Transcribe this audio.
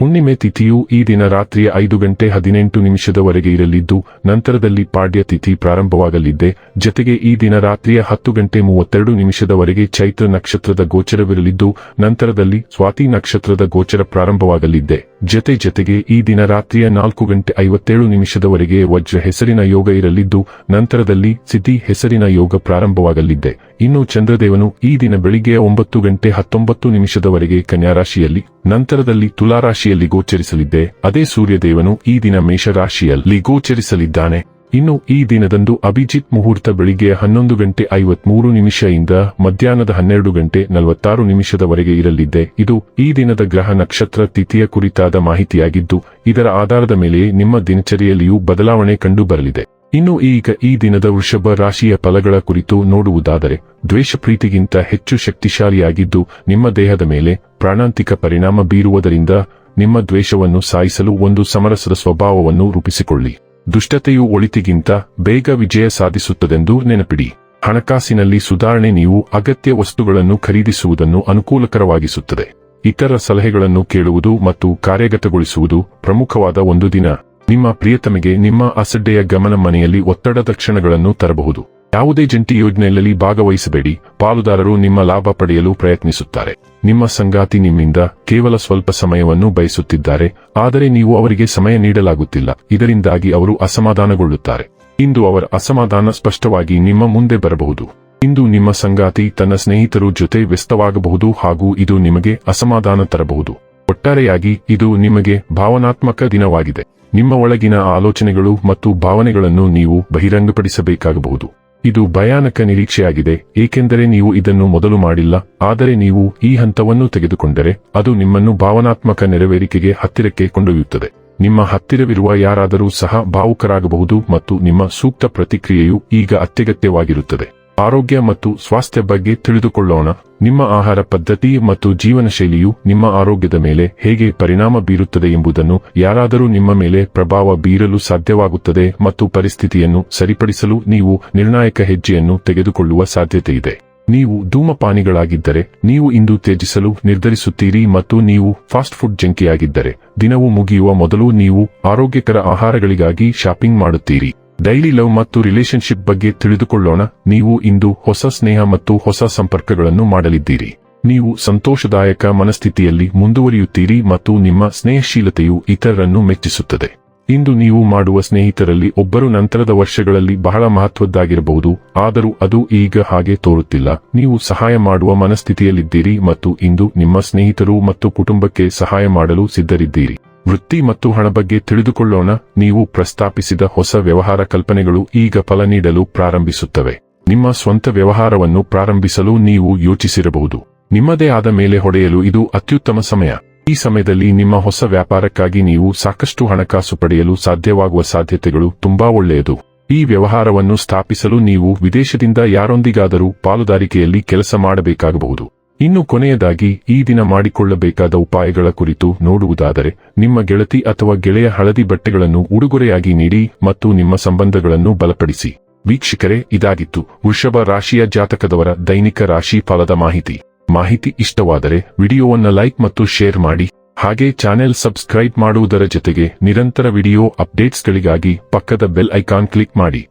ಹುಣ್ಣಿಮೆ ತಿಥಿಯು ಈ ದಿನ ರಾತ್ರಿಯ ಐದು ಗಂಟೆ ಹದಿನೆಂಟು ನಿಮಿಷದವರೆಗೆ ಇರಲಿದ್ದು, ನಂತರದಲ್ಲಿ ಪಾಡ್ಯ ತಿಥಿ ಪ್ರಾರಂಭವಾಗಲಿದ್ದೆ. ಜತೆಗೆ ಈ ದಿನ ರಾತ್ರಿಯ ಹತ್ತು ಗಂಟೆ ಮೂವತ್ತೆರಡು ನಿಮಿಷದವರೆಗೆ ಚೈತ್ರ ನಕ್ಷತ್ರದ ಗೋಚರವಿರಲಿದ್ದು, ನಂತರದಲ್ಲಿ ಸ್ವಾತಿ ನಕ್ಷತ್ರದ ಗೋಚರ ಪ್ರಾರಂಭವಾಗಲಿದ್ದೆ. ಜತೆ ಜತೆಗೆ ಈ ದಿನ ರಾತ್ರಿಯ ನಾಲ್ಕು ಗಂಟೆ ಐವತ್ತೇಳು ನಿಮಿಷದವರೆಗೆ ವಜ್ರ ಹೆಸರಿನ ಯೋಗ ಇರಲಿದ್ದು, ನಂತರದಲ್ಲಿ ಸಿದ್ಧಿ ಹೆಸರಿನ ಯೋಗ ಪ್ರಾರಂಭವಾಗಲಿದ್ದೆ. ಇನ್ನು ಚಂದ್ರದೇವನು ಈ ದಿನ ಬೆಳಿಗ್ಗೆ ಒಂಬತ್ತು ಗಂಟೆ ಹತ್ತೊಂಬತ್ತು ನಿಮಿಷದವರೆಗೆ ಕನ್ಯಾರಾಶಿಯಲ್ಲಿ, ನಂತರದಲ್ಲಿ ತುಲಾರಾಶಿಯಲ್ಲಿ ಗೋಚರಿಸಲಿದ್ದೆ. ಅದೇ ಸೂರ್ಯದೇವನು ಈ ದಿನ ಮೇಷರಾಶಿಯಲ್ಲಿ ಗೋಚರಿಸಲಿದ್ದಾನೆ. ಇನ್ನು ಈ ದಿನದಂದು ಅಭಿಜಿತ್ ಮುಹೂರ್ತ ಬೆಳಿಗ್ಗೆ ಹನ್ನೊಂದು ಗಂಟೆ ಐವತ್ಮೂರು ಇಂದ ಮಧ್ಯಾಹ್ನದ ಹನ್ನೆರಡು ಗಂಟೆ ನಲವತ್ತಾರು ನಿಮಿಷದವರೆಗೆ ಇರಲಿದ್ದೆ. ಇದು ಈ ದಿನದ ಗ್ರಹ ನಕ್ಷತ್ರ ತಿಥಿಯ ಕುರಿತಾದ ಮಾಹಿತಿಯಾಗಿದ್ದು, ಇದರ ಆಧಾರದ ಮೇಲೆ ನಿಮ್ಮ ದಿನಚರಿಯಲ್ಲಿಯೂ ಬದಲಾವಣೆ ಕಂಡುಬರಲಿದೆ. ಇನ್ನು ಈಗ ಈ ದಿನದ ವೃಷಭ ರಾಶಿಯ ಫಲಗಳ ಕುರಿತು ನೋಡುವುದಾದರೆ ದ್ವೇಷ ಪ್ರೀತಿಗಿಂತ ಹೆಚ್ಚು ಶಕ್ತಿಶಾಲಿಯಾಗಿದ್ದು, ನಿಮ್ಮ ದೇಹದ ಮೇಲೆ ಪ್ರಾಣಾಂತಿಕ ಪರಿಣಾಮ ಬೀರುವುದರಿಂದ ನಿಮ್ಮ ದ್ವೇಷವನ್ನು ಸಾಯಿಸಲು ಒಂದು ಸಮರಸದ ಸ್ವಭಾವವನ್ನು ರೂಪಿಸಿಕೊಳ್ಳಿ. ದುಷ್ಟತೆಯು ಒಳಿತಿಗಿಂತ ಬೇಗ ವಿಜಯ ಸಾಧಿಸುತ್ತದೆಂದು ನೆನಪಿಡಿ. ಹಣಕಾಸಿನಲ್ಲಿ ಸುಧಾರಣೆ ನೀವು ಅಗತ್ಯ ವಸ್ತುಗಳನ್ನು ಖರೀದಿಸುವುದನ್ನು ಅನುಕೂಲಕರವಾಗಿಸುತ್ತದೆ. ಇತರ ಸಲಹೆಗಳನ್ನು ಕೇಳುವುದು ಮತ್ತು ಕಾರ್ಯಗತಗೊಳಿಸುವುದು ಪ್ರಮುಖವಾದ ಒಂದು ದಿನ. ನಿಮ್ಮ ಪ್ರಿಯತಮಿಗೆ ನಿಮ್ಮ ಅಸಡ್ಡೆಯ ಗಮನ ಮನೆಯಲ್ಲಿ ಒತ್ತಡದ ಕ್ಷಣಗಳನ್ನು ತರಬಹುದು. ಯಾವುದೇ ಜಂಟಿ ಯೋಜನೆಯಲ್ಲಿ ಭಾಗವಹಿಸಬೇಡಿ. ಪಾಲುದಾರರು ನಿಮ್ಮ ಲಾಭ ಪಡೆಯಲು ಪ್ರಯತ್ನಿಸುತ್ತಾರೆ. ನಿಮ್ಮ ಸಂಗಾತಿ ನಿಮ್ಮಿಂದ ಕೇವಲ ಸ್ವಲ್ಪ ಸಮಯವನ್ನು ಬಯಸುತ್ತಿದ್ದಾರೆ. ಆದರೆ ನೀವು ಅವರಿಗೆ ಸಮಯ ನೀಡಲಾಗುತ್ತಿಲ್ಲ. ಇದರಿಂದಾಗಿ ಅವರು ಅಸಮಾಧಾನಗೊಳ್ಳುತ್ತಾರೆ. ಇಂದು ಅವರ ಅಸಮಾಧಾನ ಸ್ಪಷ್ಟವಾಗಿ ನಿಮ್ಮ ಮುಂದೆ ಬರಬಹುದು. ಇಂದು ನಿಮ್ಮ ಸಂಗಾತಿ ತನ್ನ ಸ್ನೇಹಿತರು ಜೊತೆ ವ್ಯಸ್ತವಾಗಬಹುದು ಹಾಗೂ ಇದು ನಿಮಗೆ ಅಸಮಾಧಾನ ತರಬಹುದು. ಒಟ್ಟಾರೆಯಾಗಿ ಇದು ನಿಮಗೆ ಭಾವನಾತ್ಮಕ ದಿನವಾಗಿದೆ. ನಿಮ್ಮ ಒಳಗಿನ ಆಲೋಚನೆಗಳು ಮತ್ತು ಭಾವನೆಗಳನ್ನು ನೀವು ಬಹಿರಂಗಪಡಿಸಬೇಕಾಗಬಹುದು. ಇದು ಭಯಾನಕ ನಿರೀಕ್ಷೆಯಾಗಿದೆ, ಏಕೆಂದರೆ ನೀವು ಇದನ್ನು ಮೊದಲು ಮಾಡಿಲ್ಲ, ಆದರೆ ನೀವು ಈ ಹಂತವನ್ನು ತೆಗೆದುಕೊಂಡರೆ ಅದು ನಿಮ್ಮನ್ನು ಭಾವನಾತ್ಮಕ ನೆರವೇರಿಕೆಗೆ ಹತ್ತಿರಕ್ಕೆ ಕೊಂಡೊಯ್ಯುತ್ತದೆ. ನಿಮ್ಮ ಹತ್ತಿರವಿರುವ ಯಾರಾದರೂ ಸಹ ಭಾವುಕರಾಗಬಹುದು ಮತ್ತು ನಿಮ್ಮ ಸೂಕ್ತ ಪ್ರತಿಕ್ರಿಯೆಯು ಈಗ ಅತ್ಯಗತ್ಯವಾಗಿರುತ್ತದೆ. ಆರೋಗ್ಯ ಮತ್ತು ಸ್ವಾಸ್ಥ್ಯ ಬಗ್ಗೆ ತಿಳಿದುಕೊಳ್ಳೋಣ. ನಿಮ್ಮ ಆಹಾರ ಪದ್ಧತಿ ಮತ್ತು ಜೀವನ ಶೈಲಿಯು ನಿಮ್ಮ ಆರೋಗ್ಯದ ಮೇಲೆ ಹೇಗೆ ಪರಿಣಾಮ ಬೀರುತ್ತದೆ ಎಂಬುದನ್ನು ಯಾರಾದರೂ ನಿಮ್ಮ ಮೇಲೆ ಪ್ರಭಾವ ಬೀರಲು ಸಾಧ್ಯವಾಗುತ್ತದೆ ಮತ್ತು ಪರಿಸ್ಥಿತಿಯನ್ನು ಸರಿಪಡಿಸಲು ನೀವು ನಿರ್ಣಾಯಕ ಹೆಜ್ಜೆಯನ್ನು ತೆಗೆದುಕೊಳ್ಳುವ ಸಾಧ್ಯತೆಯಿದೆ ನೀವು ಧೂಮಪಾನಿಗಳಾಗಿದ್ದರೆ, ನೀವು ಇಂದು ತ್ಯಜಿಸಲು ನಿರ್ಧರಿಸುತ್ತೀರಿ ಮತ್ತು ನೀವು ಫಾಸ್ಟ್ ಫುಡ್ ಜಂಕಿಯಾಗಿದ್ದರೆ, ದಿನವು ಮುಗಿಯುವ ಮೊದಲು ನೀವು ಆರೋಗ್ಯಕರ ಆಹಾರಗಳಿಗಾಗಿ ಶಾಪಿಂಗ್ ಮಾಡುತ್ತೀರಿ. ಡೈಲಿ ಲವ್ ಮತ್ತು ರಿಲೇಶನ್ಶಿಪ್ ಬಗ್ಗೆ ತಿಳಿದುಕೊಳ್ಳೋಣ. ನೀವು ಇಂದು ಹೊಸ ಸ್ನೇಹ ಮತ್ತು ಹೊಸ ಸಂಪರ್ಕಗಳನ್ನು ಮಾಡಲಿದ್ದೀರಿ. ನೀವು ಸಂತೋಷದಾಯಕ ಮನಸ್ಥಿತಿಯಲ್ಲಿ ಮುಂದುವರಿಯುತ್ತೀರಿ ಮತ್ತು ನಿಮ್ಮ ಸ್ನೇಹಶೀಲತೆಯು ಇತರರನ್ನು ಮೆಚ್ಚಿಸುತ್ತದೆ. ಇಂದು ನೀವು ಮಾಡುವ ಸ್ನೇಹಿತರಲ್ಲಿ ಒಬ್ಬರು ನಂತರದ ವರ್ಷಗಳಲ್ಲಿ ಬಹಳ ಮಹತ್ವದ್ದಾಗಿರಬಹುದು, ಆದರೂ ಅದು ಈಗ ಹಾಗೆ ತೋರುತ್ತಿಲ್ಲ. ನೀವು ಸಹಾಯ ಮಾಡುವ ಮನಸ್ಥಿತಿಯಲ್ಲಿದ್ದೀರಿ ಮತ್ತು ಇಂದು ನಿಮ್ಮ ಸ್ನೇಹಿತರು ಮತ್ತು ಕುಟುಂಬಕ್ಕೆ ಸಹಾಯ ಮಾಡಲು ಸಿದ್ಧರಿದ್ದೀರಿ. ವೃತ್ತಿ ಮತ್ತು ಹಣ ಬಗ್ಗೆ ತಿಳಿದುಕೊಳ್ಳೋಣ. ನೀವು ಪ್ರಸ್ತಾಪಿಸಿದ ಹೊಸ ವ್ಯವಹಾರ ಕಲ್ಪನೆಗಳು ಈಗ ಫಲ ನೀಡಲು ಪ್ರಾರಂಭಿಸುತ್ತವೆ. ನಿಮ್ಮ ಸ್ವಂತ ವ್ಯವಹಾರವನ್ನು ಪ್ರಾರಂಭಿಸಲು ನೀವು ಯೋಚಿಸಿರಬಹುದು. ನಿಮ್ಮದೇ ಆದ ಮೇಲೆ ಹೊಡೆಯಲು ಇದು ಅತ್ಯುತ್ತಮ ಸಮಯ. ಈ ಸಮಯದಲ್ಲಿ ನಿಮ್ಮ ಹೊಸ ವ್ಯಾಪಾರಕ್ಕಾಗಿ ನೀವು ಸಾಕಷ್ಟು ಹಣಕಾಸು ಪಡೆಯಲು ಸಾಧ್ಯವಾಗುವ ಸಾಧ್ಯತೆಗಳು ತುಂಬಾ ಒಳ್ಳೆಯದು. ಈ ವ್ಯವಹಾರವನ್ನು ಸ್ಥಾಪಿಸಲು ನೀವು ವಿದೇಶದಿಂದ ಯಾರೊಂದಿಗಾದರೂ ಪಾಲುದಾರಿಕೆಯಲ್ಲಿ ಕೆಲಸ ಮಾಡಬೇಕಾಗಬಹುದು. ಇನ್ನು ಕೊನೆಯದಾಗಿ ಈ ದಿನ ಮಾಡಿಕೊಳ್ಳಬೇಕಾದ ಉಪಾಯಗಳ ಕುರಿತು ನೋಡುವುದಾದರೆ, ನಿಮ್ಮ ಗೆಳತಿ ಅಥವಾ ಗೆಳೆಯ ಹಳದಿ ಬಟ್ಟೆಗಳನ್ನು ಉಡುಗೊರೆಯಾಗಿ ನೀಡಿ ಮತ್ತು ನಿಮ್ಮ ಸಂಬಂಧಗಳನ್ನು ಬಲಪಡಿಸಿ. ವೀಕ್ಷಕರೇ, ಇದಾಗಿತ್ತು ವೃಷಭ ರಾಶಿಯ ಜಾತಕದವರ ದೈನಿಕ ರಾಶಿ ಫಲದ ಮಾಹಿತಿ. ಮಾಹಿತಿ ಇಷ್ಟವಾದರೆ ವಿಡಿಯೋವನ್ನು ಲೈಕ್ ಮತ್ತು ಶೇರ್ ಮಾಡಿ. ಹಾಗೆ ಚಾನೆಲ್ ಸಬ್ಸ್ಕ್ರೈಬ್ ಮಾಡುವುದರ ಜೊತೆಗೆ ನಿರಂತರ ವಿಡಿಯೋ ಅಪ್ಡೇಟ್ಸ್ಗಳಿಗಾಗಿ ಪಕ್ಕದ ಬೆಲ್ ಐಕಾನ್ ಕ್ಲಿಕ್ ಮಾಡಿ.